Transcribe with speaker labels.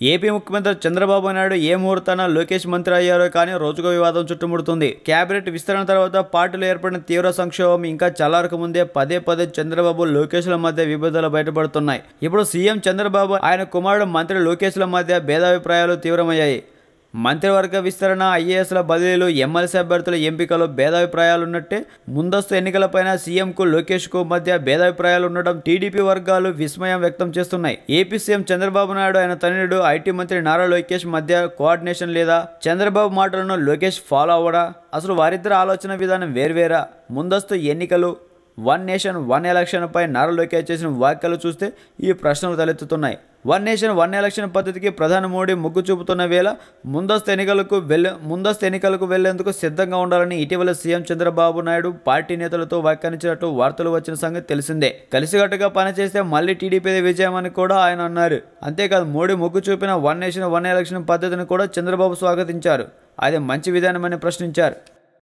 Speaker 1: AP ముఖ్యమంత్రి చంద్రబాబు నాయుడు ఏ ముహూర్తాన లోకేష్ మంత్రి అయ్యారో కానీ రోజుకో వివాదం చుట్టుముడుతుంది. కేబినెట్ విస్తరణ తర్వాత పార్టీలో ఏర్పడిన తీవ్ర సంక్షోభం ఇంకా చల్లారక ముందే పదే పదే చంద్రబాబు లోకేష్ల మధ్య విభేదాలు బయటపడుతున్నాయి. ఇప్పుడు సీఎం చంద్రబాబు ఆయన కుమారుడు మంత్రి లోకేష్ల మధ్య భేదాభిప్రాయాలు తీవ్రమయ్యాయి. మంత్రివర్గ విస్తరణ ఐఏఎస్ల బదిలీలు ఎమ్మెల్సీ అభ్యర్థుల ఎంపికలో భేదాభిప్రాయాలున్నట్టే ముందస్తు ఎన్నికలపైన సీఎంకు లోకేష్కు మధ్య భేదాభిప్రాయాలు ఉండడం టీడీపీ వర్గాలు విస్మయం వ్యక్తం చేస్తున్నాయి. ఏపీ సీఎం చంద్రబాబు నాయుడు ఆయన తనయుడు ఐటీ మంత్రి నారా లోకేష్ మధ్య కోఆర్డినేషన్ లేదా చంద్రబాబు మాటలను లోకేష్ ఫాలో అవ్వడా? అసలు వారిద్దరి ఆలోచన విధానం వేర్వేరా? ముందస్తు ఎన్నికలు వన్ నేషన్ వన్ ఎలక్షన్పై నరలోకే నారా లోకేష్ చేసిన వ్యాఖ్యలు చూస్తే ఈ ప్రశ్నలు తలెత్తుతున్నాయి. వన్ నేషన్ వన్ ఎలక్షన్ పద్ధతికి ప్రధాని మోడీ మొగ్గు చూపుతున్న వేళ ముందస్తు ఎన్నికలకు వెళ్ళే ముందస్తు ఎన్నికలకు వెళ్ళేందుకు సిద్ధంగా ఉండాలని ఇటీవల సీఎం చంద్రబాబు నాయుడు పార్టీ నేతలతో వ్యాఖ్యానించినట్టు వార్తలు వచ్చిన సంగతి తెలిసిందే. కలిసికట్టుగా పనిచేస్తే మళ్ళీ టీడీపీ విజయం అని కూడా ఆయన అన్నారు. అంతేకాదు మోడీ మొగ్గు చూపిన వన్ నేషన్ వన్ ఎలక్షన్ పద్ధతిని కూడా చంద్రబాబు స్వాగతించారు. అది మంచి విధానమని ప్రశ్నించారు.